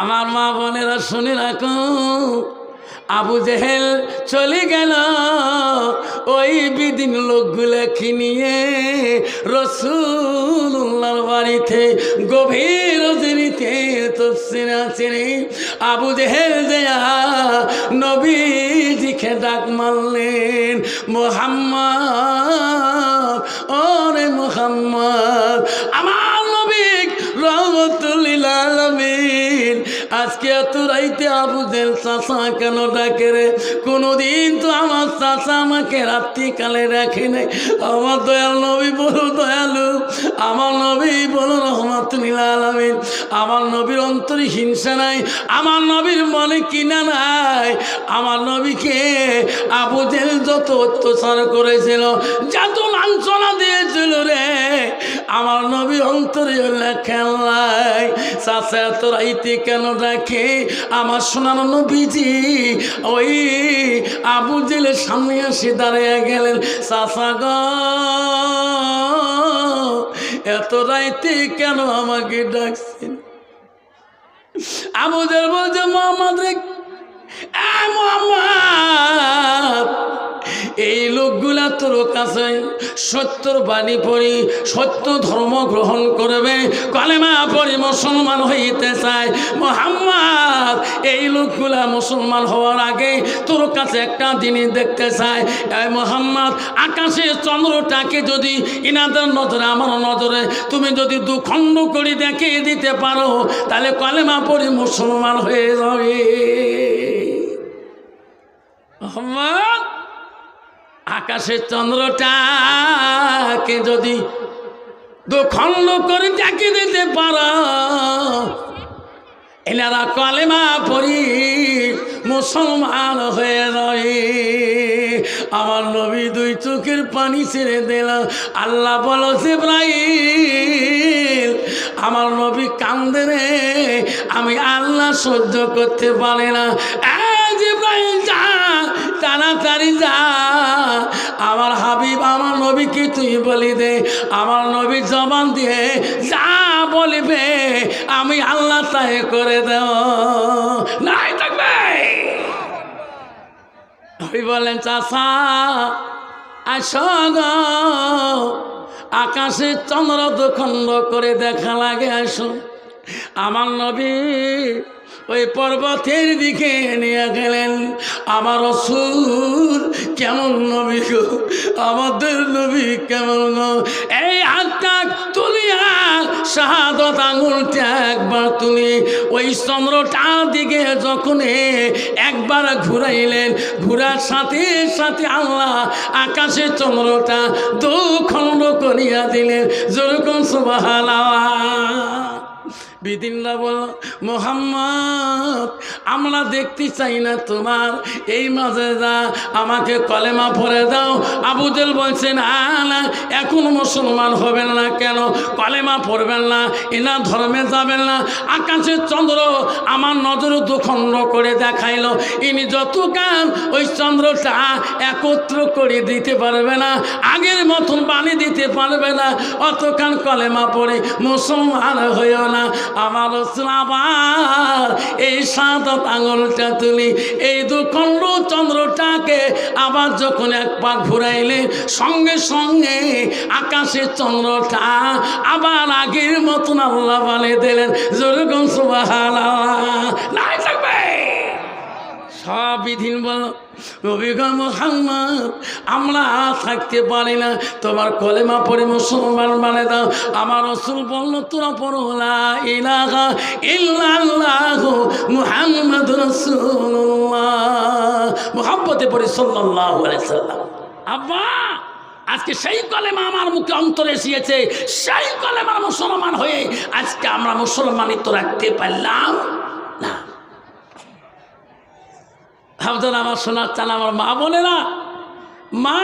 আমার মা বোনেরা শুনে রাখো। আবু জেহেল চলে গেল। ওই বিদিন লোকগুলাকে নিয়ে রসুল্লার বাড়িতে গভীর রজনীতে তফসির আছেন আবু জেহেল দেয়া নবীজিকে ডাক মারলেন, মোহাম্মদ, ওরে মোহাম্মদ, আমার নবী রহমতুল্লিল আলমিন আজকে এত রাইতে আবুদের চাষা কেন ডাকে রে? কোনোদিন তো আমার চাষা আমাকে রাত্রিকালে রাখে নাই। আমার দয়াল নবী বলো, দয়ালু, আমার নবী বলো, রহমতুল্লিল আলমিন। আমার নবীর অন্তরে হিংসা নাই, আমার নবীর মনে কিনা নাই। আমার নবীকে আবুদের যত অত্যাচার করেছিল, যত লাঞ্ছনা দিয়েছিল রে, আমার নবী অন্তরে খেলাই চাষা এত রাইতে কেন ডাকে, আমার সোনার নবীজি, ওই আবু জেলের সামনে এসে দাঁড়িয়ে গেলেন চাষা গ, এত রাইতে কেন আমাকে ডাকছেন? আবুদের বলছে, মোহাম্মদ রে এই লোকগুলা তোর কাছে সত্যর বাণী পড়ি, সত্য ধর্ম গ্রহণ করবে, কলেমা পড়ি মুসলমান হইতে চায়। মোহাম্মদ, এই লোকগুলা মুসলমান হওয়ার আগে তোর কাছে একটা জিনিস দেখতে চায়। এই মোহাম্মদ, আকাশে চন্দ্রটাকে যদি ইনাদের নজরে, আমার নজরে তুমি যদি দুখণ্ড করে দেখিয়ে দিতে পারো, তাহলে কলেমা পড়ি মুসলমান হয়ে যাবে। আকাশের চন্দ্রটাকে যদি দুখণ্ড করে ডাকি দিতে পারো। এনারা কলেমা পড়ি মুসলমান হয়ে রয়ে আমার নবী দুই চোখের পানি ছেড়ে দিল। আল্লাহ বলো, জিব্রাইল, আমার নবী কান্দে রে, আমি আল্লাহ সহ্য করতে পারি না। জিব্রাইল, যা! তাড়াতাড়ি যা। আমার হাবিব, আমার নবীকে তুই বলি দে। আমার নবী জবান দিয়ে যা বলিবে, আমি আল্লাহ তাই করে দেব। নাই থাকবে। নবী বলেন চাষা আসো আকাশে চন্দ্র দুখণ্ড করে দেখা লাগে, আসো। আমার নবী ওই পর্বতের দিকে নিয়ে গেলেন। আমার অসুর কেমন নবী গো? আমাদের নবী কেমন এই হাতটা তুলিয়া শাহাদত আঙুলটা একবার তুলি। ওই চন্দ্রটার দিকে যখন একবার ঘুরাইলেন, ঘুরার সাথে সাথে আল্লাহ আকাশে চন্দ্রটা দু খণ্ড করিয়া দিলেন। যেরকম সুবাহালা বিদিনরা বল মোহাম্মদ, আমরা দেখতে চাই না তোমার এই মাঝে যা আমাকে কলেমা ভরে দাও। আবুজেল বলছেন না এখন মুসলমান হবেন না কেন? কলেমা পড়বেন না এনা ধর্মে যাবেন না। আকাশের চন্দ্র আমার নজর দুখণ্ড করে দেখাইল। ইনি যত কান ওই চন্দ্রটা একত্র করে দিতে পারবে না, আগের মতন বাণী দিতে পারবে না অতখান কলেমা পড়ে মুসলমান হয়েও না। আমার আবার এই সাদত আঙুলটা তুলি এই দু দুখণ্ড চন্দ্রটাকে আবার যখন এক পা ঘুরাইলে, সঙ্গে সঙ্গে আকাশে চন্দ্রটা আবার আগের মতন আল্লাহ বলে দিলেন। যেরকম সুবাহ সব বিধিন বল নবীগা মোহাম্মদ, আমরা থাকতে পারি না। তোমার কলেমা পড়ে মুসলমান মানে দাও। আমার রসুল বলল, তোরা পড়লা ইলাহা ইল্লাল্লাহ মুহাম্মদ মুহাব্বতে পড়ে সাল্লাল্লাহু সাল্লাম। আব্বা, আজকে সেই কলেমা আমার মুখে অন্তরে এসিয়েছে সেই কলেমার মুসলমান হয়ে আজকে আমরা মুসলমানিত্ব রাখতে পারলাম না ভাবতেন আমার সোনার আমার মা বলে না। মা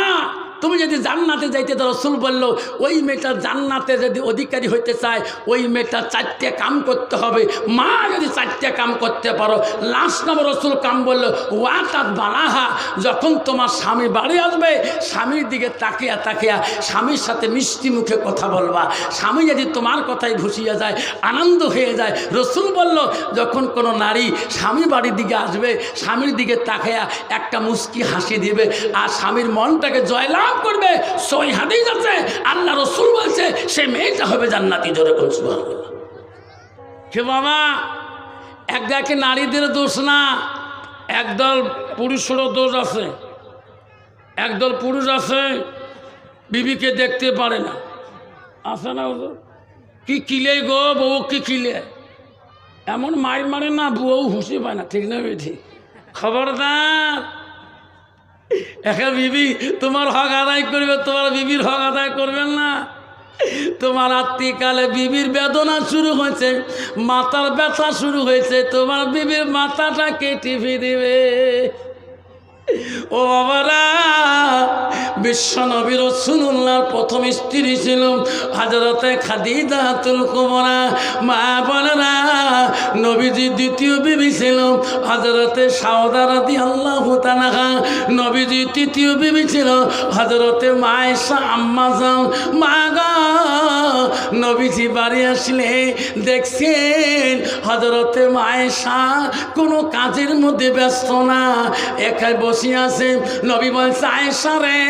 তুমি যদি জান্নাতে যাইতে তো রসুল বলল, ওই মেয়েটা জান্নাতে যদি অধিকারী হইতে চায়, ওই মেয়েটা চারটে কাম করতে হবে। মা যদি চারটে কাম করতে পারো লাস্ট নম্বর রসুল কাম বলল ওয়া তার বালাহা, যখন তোমার স্বামী বাড়ি আসবে, স্বামীর দিকে তাকিয়া তাকিয়া স্বামীর সাথে মিষ্টি মুখে কথা বলবা। স্বামী যদি তোমার কথায় ভুসিয়ে যায়, আনন্দ হয়ে যায়, রসুল বলল, যখন কোনো নারী স্বামী বাড়ির দিকে আসবে, স্বামীর দিকে তাকায়া একটা মুস্কি হাসি দিবে, আর স্বামীর মনটাকে জয়লাভ করবে, সই হাদিস আছে, আল্লাহ রসুল বলছে, সে মেয়েটা হবে জান্নাতি, জোরে সুবহানাল্লাহ। কে বাবা? একগাকে নারীদের দোষ না, একদল পুরুষেরও দোষ আছে, একদল পুরুষ আছে, বিবিকে দেখতে পারে না। আছে না? কি কিলে গো, বউ কি কিলে? এমন মার মারে না বউ হুসি পায় না, ঠিক না ঠিক খবরদার। একা বিবি, তোমার হক আদায় করবে, তোমার বিবির হক আদায় করবেন না। তোমার আত্মিকালে বিবির বেদনা শুরু হয়েছে মাথার ব্যথা শুরু হয়েছে, তোমার বিবির মাথাটা কেটে দিবে। ও বাবারা বিশ্ব নবীর রসুল্লাহর প্রথম স্ত্রী ছিল হাজরতে খাদিজাতুল কুমরা মা বোনেরা নবীজি দ্বিতীয় বিবি ছিল হাজরতে সাউদারাদি আল্লাহ তানাহা নবীজি তৃতীয় বিবি ছিল হাজরতে মায়েশা আম্মাজান। মা গা, নবীজি বাড়ি আসলে দেখছেন হজরতে মায়েশা কোনো কাজের মধ্যে ব্যস্ত না। একাই আছে নবী বলছে, আয়েশা রে,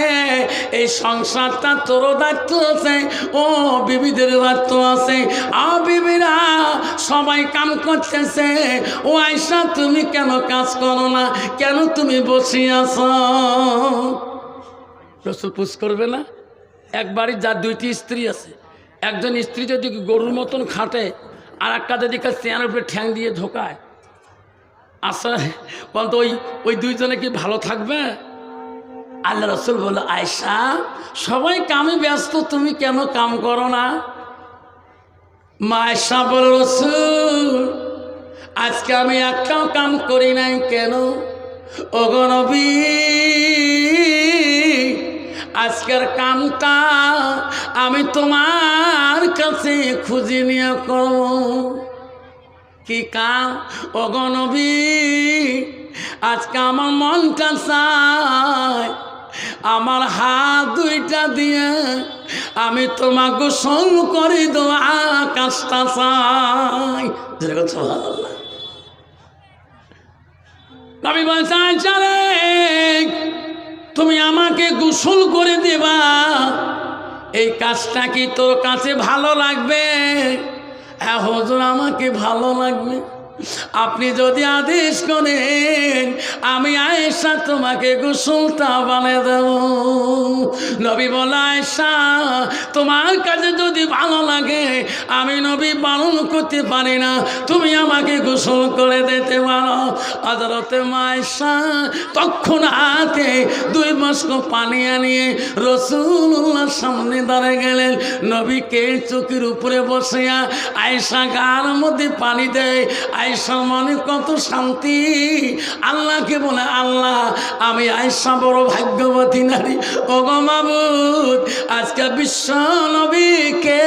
এই সংসারটা তোরও দায়িত্ব আছে। ও বিবিদের দায়িত্ব আছে। আ, বিবিরা সবাই কাম করতেছে। ও, আয়েশা, তুমি কেন কাজ করো না? কেন তুমি বসে আছো? রসুল পুষ করবে না? একবারই যার দুইটি স্ত্রী আছে। একজন স্ত্রী যদি গরুর মতন খাটে আর একটা যদি চেয়ারের উপরে ঠ্যাং দিয়ে ঢোকায় আচ্ছা বলতো ওই ওই দুইজনে কি ভালো থাকবে? আল্লাহ রসুল বলল আয়সা সবাই কামে ব্যস্ত, তুমি কেন কাম করো না? মা আয়সা বল রসুল, আজকে আমি একটাও কাম করি নাই কেন? অগনবী আজকের কামটা আমি তোমার কাছে খুঁজে নিয়ে করব। কি কাম? অগনবী আজকে আমার মনটা চায়, আমার হাত দুইটা দিয়ে আমি তোমাকে গোসল করে দেওয়া আকাশটা চাই। যেরকম বলছেন চলে তুমি আমাকে গোসল করে দেবা। এই কাজটা কি তোর কাছে ভালো লাগবে? হ্যাঁ হজুর আমাকে ভালো লাগবে আপনি যদি আদেশ করেন, আমি আয়েশা তোমাকে গোসলটা বানিয়ে দেব। নবী বলে আয়েশা, তোমার কাছে যদি ভালো লাগে, আমি নবী পালন করতে পারি না। তুমি আমাকে গোসল করে দিতে পারো। আদালতে মায়েশা তখন হাতে দুই বাস্ক পানি আনিয়ে রসুল্লাহর সামনে দাঁড়িয়ে গেলেন। নবীকে চোখের উপরে বসিয়া আয়েশা গার মধ্যে পানি দেয়। আয়েশা মনে কত শান্তি। আল্লাহকে বলে আল্লাহ আমি আয়েশা বড় ভাগ্যবতী নারী। ও গো মাবুদ আজকে বিশ্ব নবীকে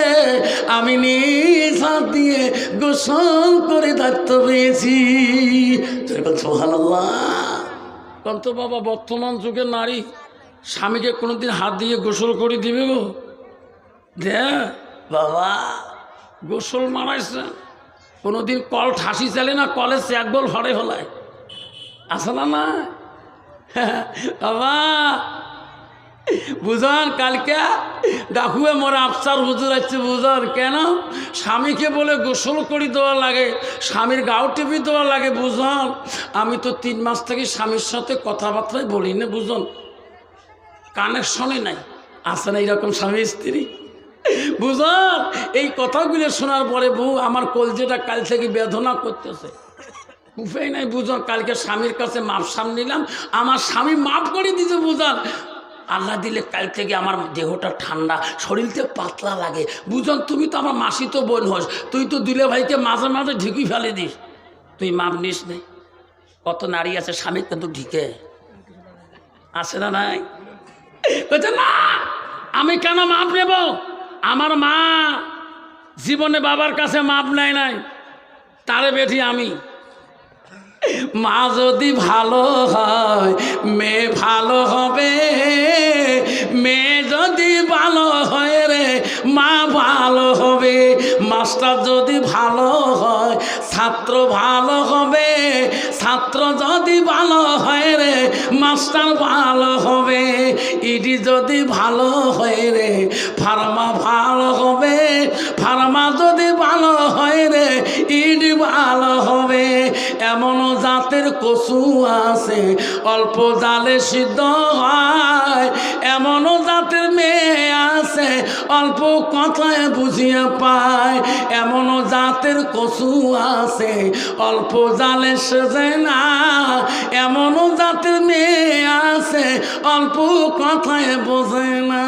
আমি নিজ হাত দিয়ে গোসল করে দায়িত্ব পেয়েছি কন্ত বাবা বর্তমান যুগের নারী স্বামীকে কোনোদিন হাত দিয়ে গোসল করে দিবে গো? দে বাবা। গোসল মারাইছে। কোনোদিন কল ঠাসি চালে না কলে এক বল হরে হলায়। আসে না না বাবা বুঝান কালকে ডাকুয়ে মোর আফসার হুজুর আছে, বুঝান কেন? স্বামীকে বলে গোসল করি দেওয়া লাগে, স্বামীর গাও টিপি দেওয়া লাগে, বুঝান? আমি তো তিন মাস থেকে স্বামীর সাথে কথাবার্তায় বলি না বুঝুন? কানেকশনই নাই। আসে না এইরকম স্বামী স্ত্রী? বুঝান, এই কথাগুলো শোনার পরে বউ আমার কলজেটা কাল থেকে বেদনা করতেছে। উপায় নাই, বুঝান, কালকে স্বামীর কাছে মাপ সাম নিলাম, আমার স্বামী মাপ করে দিতে বুঝান। আল্লাহ দিলে কাল থেকে আমার দেহটা ঠান্ডা, শরীরতে পাতলা লাগে। বুঝন, তুমি তো আমার মাসি তো বোন হোস, তুই তো দিলে ভাইকে মাঝে মাঝে ঢিকি ফেলে দিস। তুই মাপ নিস নেই কত নারী আছে, স্বামী কিন্তু ঢিকে। আছে না নাই? না, আমি কেন মাপ নেব? আমার মা জীবনে বাবার কাছে মাপ নাই নাই, তারে বেঠি আমি। মা যদি ভালো হয়, মেয়ে ভালো হবে, মেয়ে যদি ভালো হয় রে, মা ভালো হবে। মাস্টার যদি ভালো হয়, ছাত্র ভালো হবে, ছাত্র যদি ভালো হয় রে, মাস্টার ভালো হবে, ইডি যদি ভালো হয় রে, ফার্মা ভালো হবে, ফার্মা যদি ভালো হয় রে, ইডি ভালো হবে। এমনও জাতের কচু আছে, অল্প জালে সিদ্ধ হয় এমনও জাতের মেয়ে আছে, অল্প কথায় বুঝিয়ে পায়। এমনও জাতের কচু আছে, অল্প জালে সেজে না। এমনও জাতের মেয়ে আছে, অল্প কথায় বোঝে না।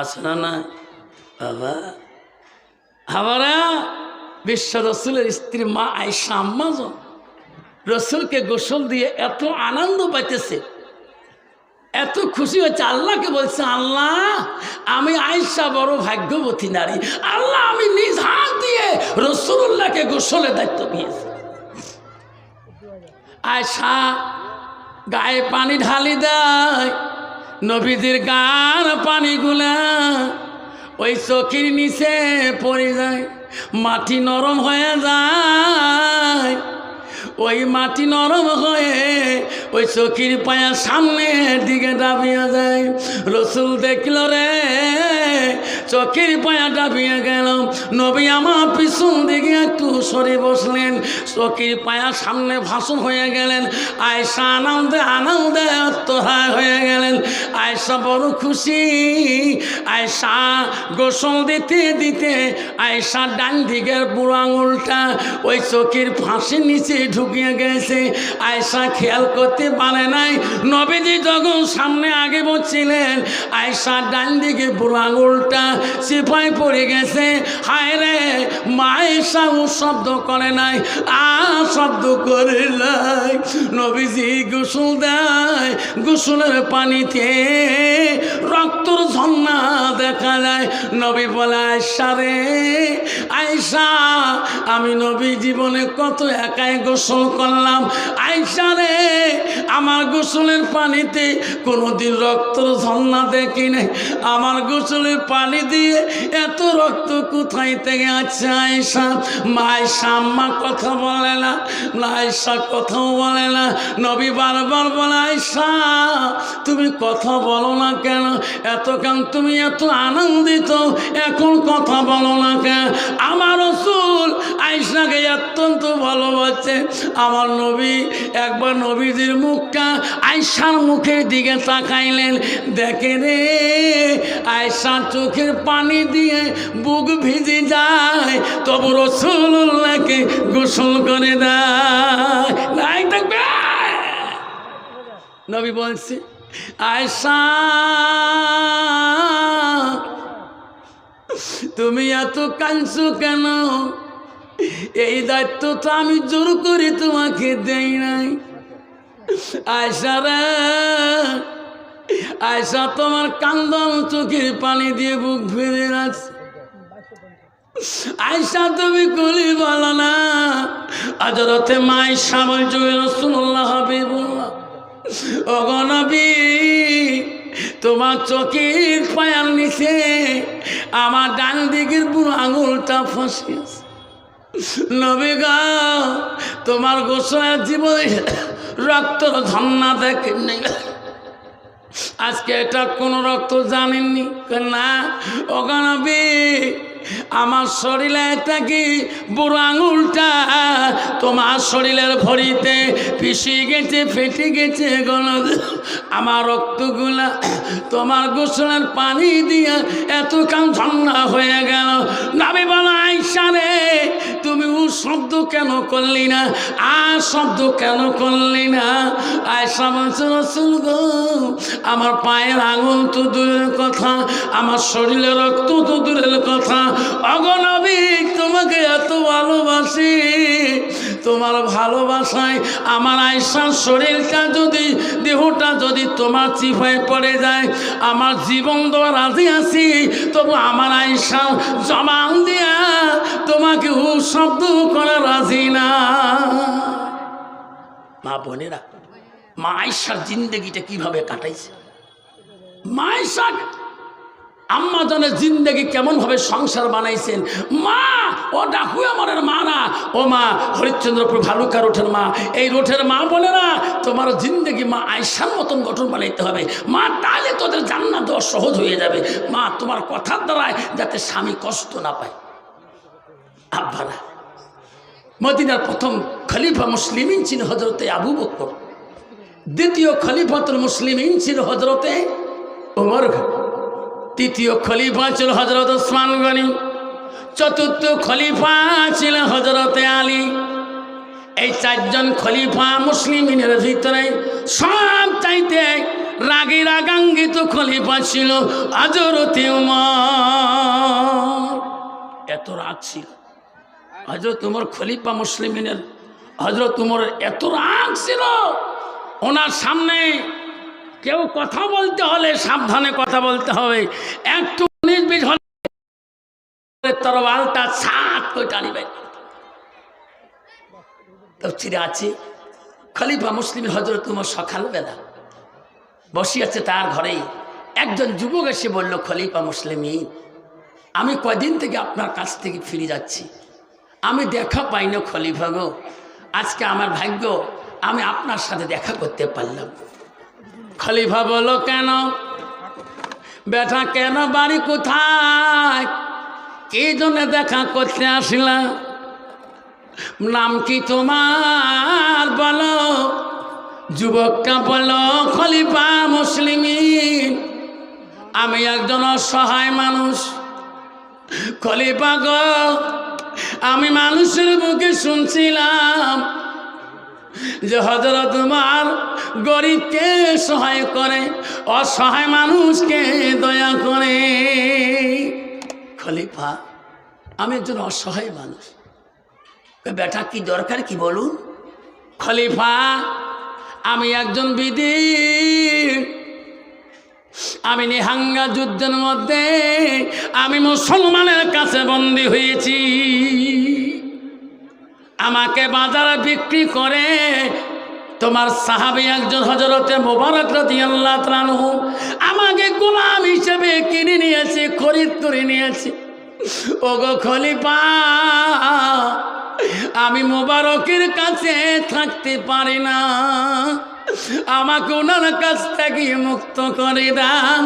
আছে না না বাবা। আবারা বিশ্ব রসুলের স্ত্রী মা আয়সা আম্মাজন রসুলকে গোসল দিয়ে এত আনন্দ পাইতেছে। এত খুশি হচ্ছে আল্লাহকে বলছে, আল্লাহ, আমি আয়সা বড় ভাগ্যবতী নারী। আল্লাহ, আমি নিজ হাত দিয়ে রসুল্লাহকে গোসলের দায়িত্ব দিয়েছি। আয়সা গায়ে পানি ঢালি দেয় নবীদের গান পানিগুলা ওই চকির নিচে পড়ে যায়, মাটি নরম হয়ে যায়। ওই মাটি নরম হয়ে ওই চকির পায়া সামনের দিকে ডাবিয়ে যায়। রসুল দেখল রে চকির পায়া ডাবিয়ে গেল। নবী আমার পিছন দিকে একটু সরে বসলেন। চকির পায়া সামনে ভাষণ হয়ে গেলেন। আয়সা আনন্দে আনন্দে আত্মহায় হয়ে গেলেন। আয়সা বড় খুশি। আয়সা গোসল দিতে দিতে আয়সা ডান দিকের বুড়ো আঙুলটা ওই চকির ফাঁসির নিচে ঢুকিয়ে গেছে। আয়সা খেয়াল করতে পারে নাই। নবীজি যখন সামনে আগে বসছিলেন আয়সা ডান দিকে বুড়ো আঙুলটা সিপাই পড়ে গেছে। হায় রে মায়েশা ও শব্দ করে নাই। আ শব্দ করে নাই। নবীজি গোসল দেয়। গোসলের পানিতে রক্তর ঝর্ণা দেখা যায়। নবী বলে আয়সা রে আয়সা আমি নবী জীবনে কত একাই গোসল করলাম। আয়সা রে, আমার গোসলের পানিতে কোনোদিন রক্তর ঝর্ণা দেখি নাই আমার গোসলের পানি দিয়ে এত রক্ত কোথায় থেকে আছে আয়সা মা আম্মা কথা বলে না আয়সা কথাও বলে না। নবী বারবার বলে আয়সা তুমি কথা বলো না কেন? এত কেন তুমি এত আনন্দিত, এখন কথা বলো না কেন? আমার রসুল আয়সাকে অত্যন্ত ভালোবাসছে আমার নবী একবার নবীজির মুখটা আয়সার মুখের দিকে তাকাইলেন। দেখে রে আয়সা চোখের পানি দিয়ে বুক ভিজে যায়, তবু রসুল্লাহকে গোসল করে দেয়। থাকবে। নবী বলছে আয়সা তুমি এত কাঁদছো কেন? এই দায়িত্ব তো আমি জোর করে তোমাকে দেই নাই। আয়সা রে আয়সা তোমার কান্দন চোখের পানি দিয়ে বুক ফিরে আছে আয়সা তুমি গুলি বলো না। আজরতে মাই সামল জুয়ে রসুল্লাহ হাবিবুল্লাহ অগনবী তোমার চোখের পায়ার নিচে আমার ডান দিকের বুড়ো আঙুলটা ফসিয়েছে। নবী গা, তোমার গোসলের জীবনে রক্তর ঝর্ণা দেখেন। নাই আজকে এটা কোনো রক্ত জানেননি। না? ওখানে আমার শরীরে থাকি বুড়ো আঙুলটা? তোমার শরীরের ভরিতে পিছিয়ে গেছে, ফেটে গেছে গণ আমার রক্তগুলা তোমার গোসলের পানি দিয়ে এত কাম ঝর্ণা হয়ে গেল। নাবি বলা আইসা রে তুমি ও শব্দ কেন করলি না? আ শব্দ কেন করলি না? আয়সা বলছে রসুল আমার পায়ের আঙুল তো দূরের কথা, আমার শরীরে রক্ত তো দূরের কথা। অগণবিক তোমাকে এত ভালোবাসি তোমার ভালোবাসায়, আমার আয়সার শরীরটা যদি, দেহটা যদি তোমার চিপায় পড়ে যায়, আমার জীবন দেওয়া রাজি আছি, তবু আমার আয়সা জবান দিয়া তোমাকে শব্দ করা রাজি না। মা বোনেরা, মা আয়সার জিন্দগিটা কীভাবে কাটাইছে? মা আয়সা আম্মা জনের জিন্দগি কেমন ভাবে সংসার বানাইছেন। মা, ও ডাকু আমার মা না ও মা, হরিশ্চন্দ্রপুর ভালুকা রোঠের মা। এই রোঠের মা বলে না তোমার জিন্দগি মা আয়সার মতন গঠন বানাইতে হবে। মা, তাহলে তোদের জান্নাত দেওয়া সহজ হয়ে যাবে। মা, তোমার কথার দ্বারায় যাতে স্বামী কষ্ট না পায়। আব্বারা, মদিনার প্রথম খলিফা মুসলিমিন ছিল হজরতে আবু বকর। দ্বিতীয় খলিফাতুল মুসলিমিন ছিল হজরতে ওমর তৃতীয় খলিফা ছিল হজরত ওসমান গনি। চতুর্থ খলিফা ছিল হজরতে আলী। এই চারজন খলিফা মুসলিমের ভিতরে সব চাইতে রাগে রাগাঙ্গিত খলিফা ছিল হজরতে এত রাগ ছিল। হজরত উমর খলিফা মুসলিমিনের হজরত উমরের এত রাগ ছিল। ওনার সামনে কেউ কথা বলতে হলে সাবধানে কথা বলতে হবে। একটু উনিশ বিশ হলে তরবালটা সাত করে টানিবে তফসিরে আছে, খলিফা মুসলিম হজরত উমর সকালবেলা বসে আছে তার ঘরেই। একজন যুবক এসে বলল, খলিফা মুসলিমই আমি কদিন থেকে আপনার কাছ থেকে ফিরে যাচ্ছি। আমি দেখা পাই না খলিফা গো। আজকে আমার ভাগ্য, আমি আপনার সাথে দেখা করতে পারলাম। খলিফা বলো কেন? বেটা, কেন বাড়ি কোথায়? কে জন্য দেখা করতে আসলাম নাম কি তোমার বলো? যুবকটা বলো খলিফা মুসলিমিন। আমি একজন অসহায় মানুষ। খলিফা গ, আমি মানুষের মুখে শুনছিলাম। যে হজরত তোমার গরিবকে সহায় করে, অসহায় মানুষকে দয়া করে। খলিফা, আমি একজন অসহায় মানুষ। বেটা কি দরকার কি বলুন? খলিফা, আমি একজন বিধি আমি নিহাঙ্গা যুদ্ধের মধ্যে আমি মুসলমানের কাছে বন্দী হয়েছি। আমাকে বাজারে বিক্রি করে। তোমার সাহাবি একজন হজরতে মোবারক রাতি আল্লাহ আমাকে গোলাম হিসেবে কিনে নিয়েছে, খরিদ করে নিয়েছে। ওগো খলিপা আমি মোবারকের কাছে থাকতে পারি না। আমাকে ওনার কাছ থেকে মুক্ত করে দান।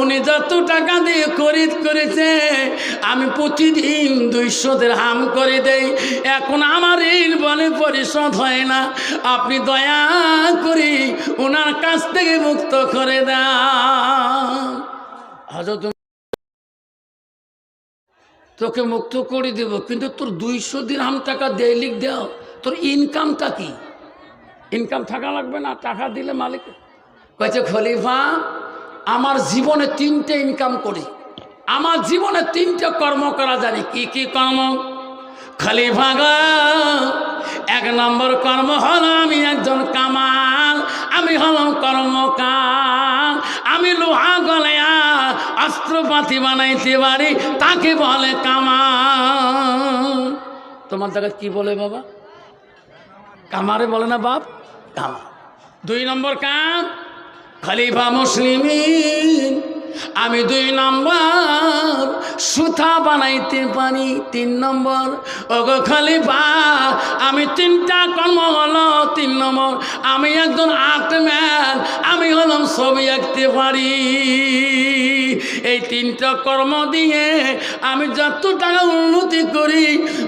উনি যত টাকা দিয়ে খরিদ করেছে, আমি প্রতিদিন দুইশো হাম করে দেই। এখন আমার ঋণ বলে পরিশোধ হয় না। আপনি দয়া করি ওনার কাছ থেকে মুক্ত করে হজরত তোকে মুক্ত করে দেব, কিন্তু তোর দুইশো দিন হাম টাকা দেয়লিক দেও, তোর ইনকামটা কি? ইনকাম থাকা লাগবে না, টাকা দিলে মালিক। কয়েছে খলিফা, আমার জীবনে তিনটে ইনকাম করি। আমার জীবনে তিনটে কর্ম করা জানি, কি কি কর্ম? খলিফা এক নম্বর কর্ম হল আমি একজন কামাল, আমি হলাম কর্মকাল আমি লোহা গলেয়া অস্ত্রপাতি বানাইতে পারি, তাকে বলে কামাল। তোমার দেখা কি বলে বাবা? কামারে বলে না বাপ? কামা। দুই নম্বর কাম, খলিফা মুসলিমিন। আমি দুই নম্বর সুথা বানাইতে পারি। তিন নম্বর, ওগো খলিফা, আমি তিনটা কর্ম হলো। তিন নম্বর, আমি একজন আর্ট ম্যান, আমি হলাম ছবি আঁকতে পারি। এই তিনটা কর্ম দিয়ে আমি যত টাকা উন্নতি করি,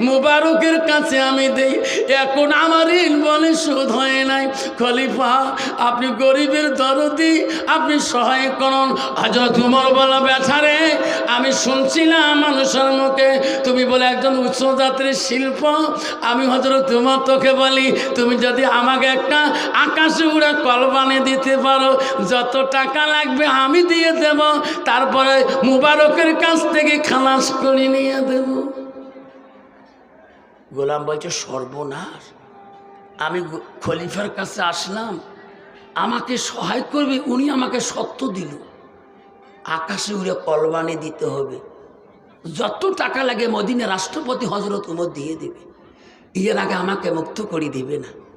মুবারকের কাছে আমি দেই। এখন আমার ঋণ বলে শোধ হয় নাই। খলিফা, আপনি গরিবের দরদি, আপনি সহায় করুন। হজরত উমর বলা ব্যথারে আমি শুনছিলাম মানুষের মুখে। তুমি বলে একজন উচ্চ জাতির শিল্প। আমি হজরত উমর তোকে বলি, তুমি যদি আমাকে একটা আকাশে উড়ে কল বানিয়ে দিতে পারো, যত টাকা লাগবে আমি দিয়ে দেব। তারপরে মুবারকের কাছ থেকে খালাস করে নিয়ে দেব। গোলাম বলছে, সর্বনাশ। আমি খলিফার কাছে আসলাম। আমাকে সহায় করবে, উনি আমাকে সত্য দিল। আকাশে উড়ে কলবানি দিতে হবে। যত টাকা লাগে মদিনে রাষ্ট্রপতি হজরত উমর দিয়ে দেবে। এর আগে আমাকে মুক্ত করে দিবে না।